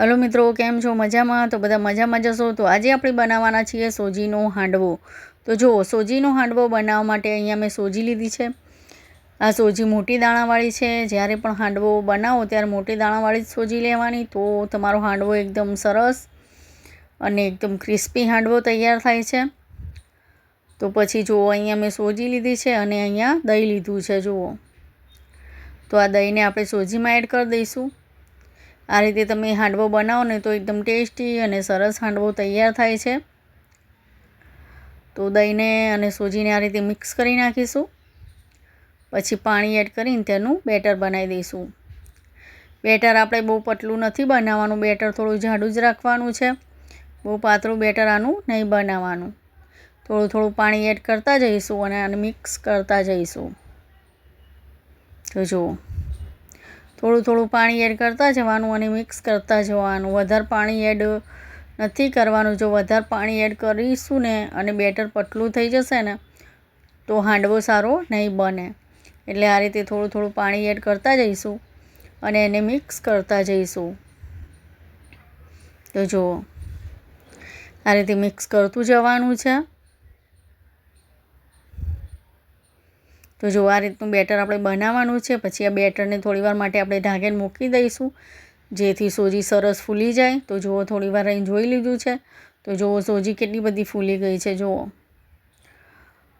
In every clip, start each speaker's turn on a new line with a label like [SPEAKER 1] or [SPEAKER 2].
[SPEAKER 1] Hello મિત્રો, કેમ છો? મજામાં? તો બધા મજામાં જશો તો આજે આપણે બનાવવાના છીએ સોજીનો હાંડવો. તો જુઓ, સોજીનો હાંડવો બનાવવા માટે અહીંયા મેં સોજી લીધી છે. આ સોજી મોટી દાણાવાળી છે. જ્યારે પણ હાંડવો બનાવો, ત્યારે મોટી દાણાવાળી જ સોજી લેવાની. તો તમારો હાંડવો એકદમ સરસ અને એકદમ ક્રિસ્પી હાંડવો તૈયાર થાય છે. તો પછી જુઓ, અહીંયા મેં સોજી લીધી છે અને અહીંયા દહીં લીધું છે. જુઓ. તો આ દહીંને આપણે સોજીમાં એડ કરી દઈશું. આ રીતે તમે હાંડવો બનાવો ને તો એકદમ ટેસ્ટી અને સરસ હાંડવો તૈયાર થાય છે. તો દહીંને અને સોજીને આ રીતે મિક્સ કરી નાખીશું. પછી પાણી એડ કરીને તેનું બેટર બનાવી દઈશું. બેટર આપણે બહુ પતલું નથી બનાવવાનું, બેટર થોડું જાડું જ રાખવાનું છે. બહુ પાતળું બેટર આનું નહીં બનાવવાનું. થોડું થોડું પાણી એડ કરતા જઈશું અને આને મિક્સ કરતા જઈશું. તો જુઓ. થોડું થોડું પાણી એડ કરતા જવાનું અને મિક્સ કરતા જવાનું. વધારે પાણી એડ નથી કરવાનું. જો વધારે પાણી એડ કરીશું ને અને બેટર પતલું થઈ જશે ને, તો હાંડવો સારો નહીં બને. એટલે આ રીતે થોડું થોડું પાણી એડ કરતા જઈશું અને એને મિક્સ કરતા જઈશું. તો જુઓ, આ રીતે મિક્સ કરતું જવાનું છે. તો જો આ રીતનું બેટર આપણે બનાવવાનું છે, પછી આ બેટરને થોડીવાર માટે આપણે ઢાંકીને મૂકી દઈશું. જેથી સોજી સરસ ફૂલી જાય. તો જુઓ થોડીવાર અહીં જોઈ લીધું છે. તો જુઓ, સોજી કેટલી બધી ફૂલી ગઈ છે, જુઓ.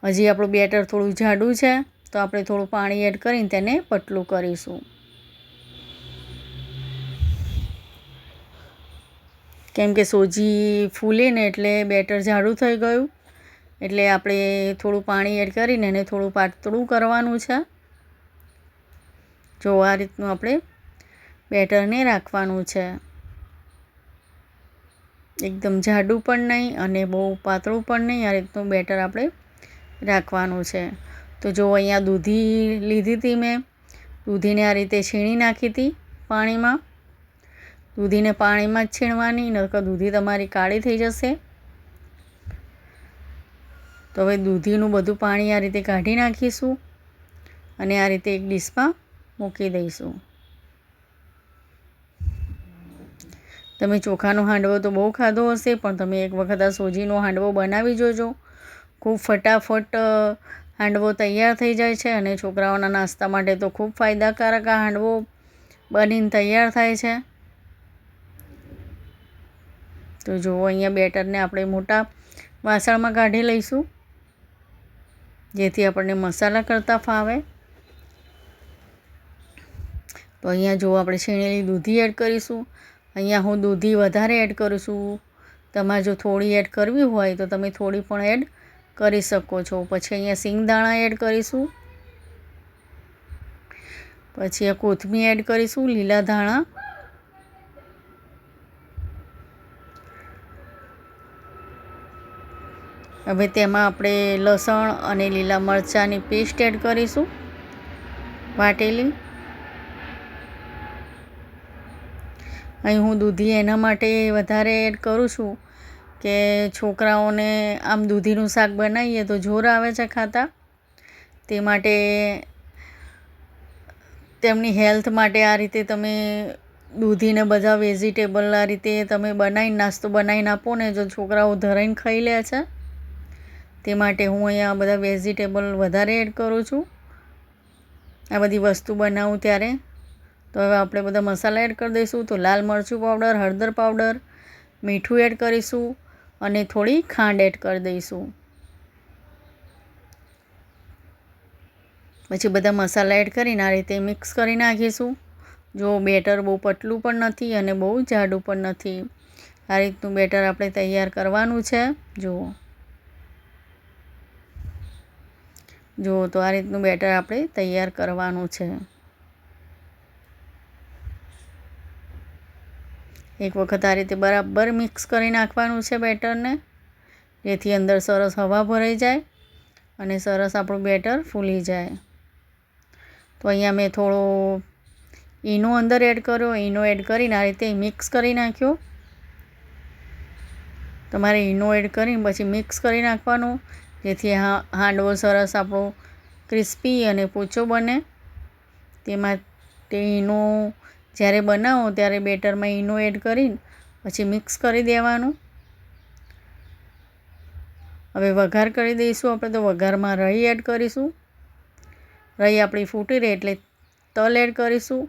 [SPEAKER 1] હજી આપણું બેટર થોડું જાડું છે. તો આપણે થોડું પાણી એડ કરીને તેને પટલું કરીશું. કેમ કે સોજી ફૂલે ને એટલે બેટર જાડું થઈ ગયું. એટલે આપણે થોડું પાણી એડ કરીને એને થોડું પાતળું કરવાનું છે. જો આ રીતનું આપણે બેટરને રાખવાનું છે. એકદમ જાડું પણ નહીં અને બહુ પાતળું પણ નહીં આ રીતનું બેટર આપણે રાખવાનું છે. તો જો અહીંયા દૂધી લીધી હતી મેં, દૂધીને આ રીતે છીણી નાખી હતી પાણીમાં. દૂધીને પાણીમાં જ છીણવાની, નકર દૂધી તમારી કાળી થઈ જશે. તો હવે દૂધીનું બધું પાણી આ રીતે કાઢી નાખીશું અને આ રીતે એક ડીશમાં મૂકી દઈશું. તમે ચોખાનો હાંડવો તો બહુ ખાધો હશે, પણ તમે એક વખત આ સોજીનો હાંડવો બનાવી જોજો. ખૂબ ફટાફટ હાંડવો તૈયાર થઈ જાય છે અને છોકરાઓના નાસ્તા માટે તો ખૂબ ફાયદાકારક આ હાંડવો બનીને તૈયાર થાય છે. તો જુઓ, અહીંયા બેટરને આપણે મોટા વાસણમાં કાઢી લઈશું. જેથી આપણને મસાલા કરતાં ફાવે. તો અહીંયા જો આપણે છીણેલી દૂધી એડ કરીશું. અહીંયા હું દૂધી વધારે એડ કરું છું. તમારે જો થોડી એડ કરવી હોય તો તમે થોડી પણ એડ કરી શકો છો. પછી અહીંયા સિંગદાણા એડ કરીશું. પછી કોથમીર એડ કરીશું, લીલા ધાણા. હવે તેમાં આપણે લસણ અને લીલા મરચાંની પેસ્ટ એડ કરીશું. વાટેલી. અહીં હું દૂધી એના માટે વધારે એડ કરું છું કે છોકરાઓને આમ દૂધીનું શાક બનાવીએ તો જોર આવે છે ખાતા. તે માટે તેમની હેલ્થ માટે આ રીતે તમે દૂધીને બધા વેજીટેબલ આ રીતે તમે બનાવીને નાસ્તો બનાવીને આપો ને જો છોકરાઓ ધરાઈને ખાઈ લે છે. તે માટે હું અહીંયા બધા વેજીટેબલ વધારે એડ કરું છું. આ બધી વસ્તુ બનાવું ત્યારે. તો હવે આપણે બધા મસાલા એડ કરી દઈશું. તો લાલ મરચું પાવડર હળદર પાવડર મીઠું એડ કરીશું અને થોડી ખાંડ એડ કરી દઈશું. પછી બધા મસાલા એડ કરીને આ રીતે મિક્સ કરી નાખીશું. જો બેટર બહુ પતલું પણ નથી અને બહુ જાડું પણ નથી. આ રીતનું બેટર આપણે તૈયાર કરવાનું છે. જુઓ. જુઓ તો આ રીતનું બેટર આપણે તૈયાર કરવાનું છે. એક વખત આ રીતે બરાબર મિક્સ કરી નાખવાનું છે બેટરને, જેથી અંદર સરસ હવા ભરાઈ જાય અને સરસ આપણું બેટર ફૂલી જાય. તો અહીંયા મેં થોડો ઈનો અંદર એડ કર્યો. ઈનો એડ કરીને આ રીતે મિક્સ કરી નાખ્યો. તમારે ઈનો એડ કરીને પછી મિક્સ કરી નાખવાનું. જેથી હાંડવો સરસ આપણો ક્રિસ્પી અને પોચો બને. તેમાં તે ઈનો જ્યારે બનાવો ત્યારે બેટરમાં ઈનો એડ કરીને પછી મિક્સ કરી દેવાનું. હવે વઘાર કરી દઈશું આપણે તો વઘારમાં રહી એડ કરીશું. રહી આપણી ફૂટી રહે એટલે તલ એડ કરીશું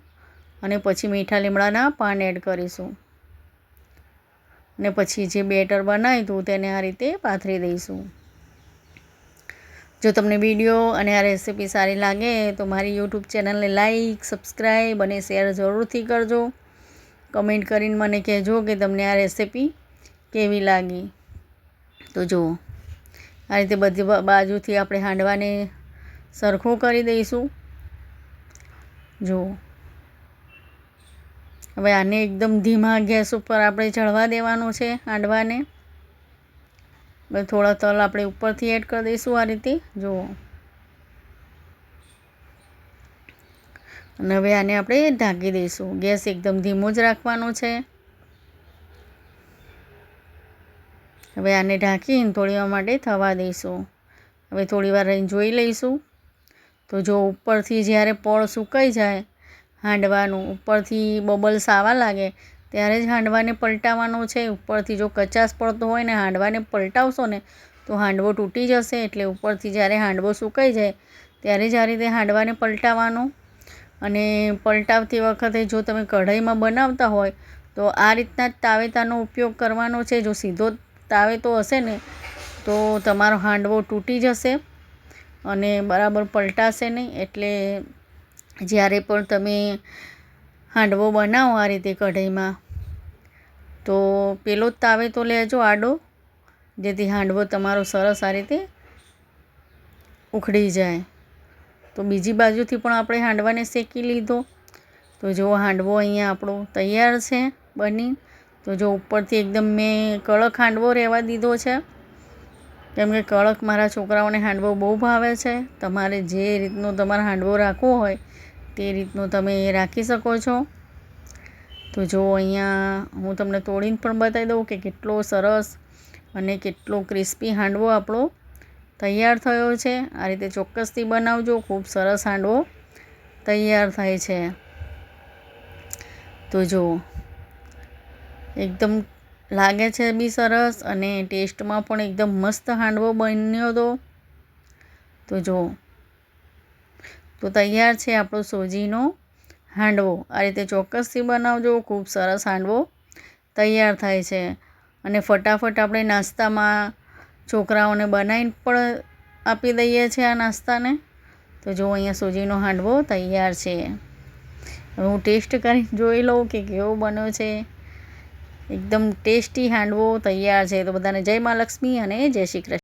[SPEAKER 1] અને પછી મીઠા લીમડાના પાન એડ કરીશું. અને પછી જે બેટર બનાવ્યું હતું તેને આ રીતે પાથરી દઈશું. જો તમને વીડિયો અને આ રેસીપી સારી લાગે તો મારી યુટ્યુબ ચેનલને લાઈક, સબસ્ક્રાઈબ અને શેર જરૂરથી કરજો. કમેન્ટ કરીને મને કહેજો કે તમને આ રેસીપી કેવી લાગી. તો જુઓ, આ રીતે બધી બાજુથી આપણે હાંડવાને સરખો કરી દઈશું. જુઓ, હવે આને એકદમ ધીમા ગેસ ઉપર આપણે ચડવા દેવાનું છે હાંડવાને. હવે થોડા તલ આપણે ઉપરથી એડ કરી દઈશું આ રીતે. જુઓ. અને હવે આને આપણે ઢાંકી દઈશું. ગેસ એકદમ ધીમો જ રાખવાનો છે. હવે આને ઢાંકીને થોડી વાર માટે થવા દઈશું. હવે થોડી વાર રહીને જોઈ લઈશું. તો જો ઉપરથી જ્યારે પળ સુકાઈ જાય, હાંડવાનું, ઉપરથી બબલ્સ આવવા લાગે ત્યારે જ હાંડવાને પલટાવવાનો છે. ઉપરથી જો કચાશ પડતો હોય ને હાંડવાને પલટાવશો ને, તો હાંડવો તૂટી જશે. એટલે ઉપરથી જ્યારે હાંડવો સુકાઈ જાય, ત્યારે જ આ રીતે હાંડવાને પલટાવવાનો અને પલટાવતી વખતે જો તમે કઢાઈમાં બનાવતા હોય, તો આ રીતના જ તાવેતાનો ઉપયોગ કરવાનો છે. જો સીધો તાવેતો હશે ને, તો તમારો હાંડવો તૂટી જશે અને બરાબર પલટાશે નહીં. એટલે જ્યારે પણ તમે હાંડવો બનાવો આ રીતે કઢાઈમાં. તો પેલો જ તાવે તો લેજો આડો, જેથી હાંડવો તમારો સરસ આ રીતે ઉખડી જાય. તો બીજી બાજુથી પણ આપણે હાંડવાને શેકી લીધો. તો જો હાંડવો અહીંયા આપણો તૈયાર છે બની. તો જો ઉપરથી એકદમ મેં કડક હાંડવો રહેવા દીધો છે. કેમ કે કડક મારા છોકરાઓને હાંડવો બહુ ભાવે છે. તમારે જે રીતનો તમારે હાંડવો રાખવો હોય તે રીતનું તમે રાખી શકો છો. તો જો અહીંયા હું તમને તોડીને પણ બતાવી દઉં કે કેટલો સરસ અને કેટલો ક્રિસ્પી હાંડવો આપણો તૈયાર થયો છે. આ રીતે ચોક્કસથી બનાવજો. ખૂબ સરસ હાંડવો તૈયાર થાય છે. તો જો, એકદમ લાગે છે બી સરસ અને ટેસ્ટમાં પણ એકદમ મસ્ત હાંડવો બન્યો હતો તો જો તો તૈયાર છે આપણો સોજીનો હાંડવો. આ રીતે ચોક્કસથી બનાવજો, ખૂબ સરસ હાંડવો તૈયાર થાય છે. અને ફટાફટ આપણે નાસ્તામાં છોકરાઓને બનાવીને પણ આપી દઈએ છીએ આ નાસ્તાને. તો જો અહીંયા સોજીનો હાંડવો તૈયાર છે. હું ટેસ્ટ કરી જોઈ લઉં કે કેવો બન્યો છે. એકદમ ટેસ્ટી હાંડવો તૈયાર છે. તો બધાને જય મા અને જય શ્રી કૃષ્ણ.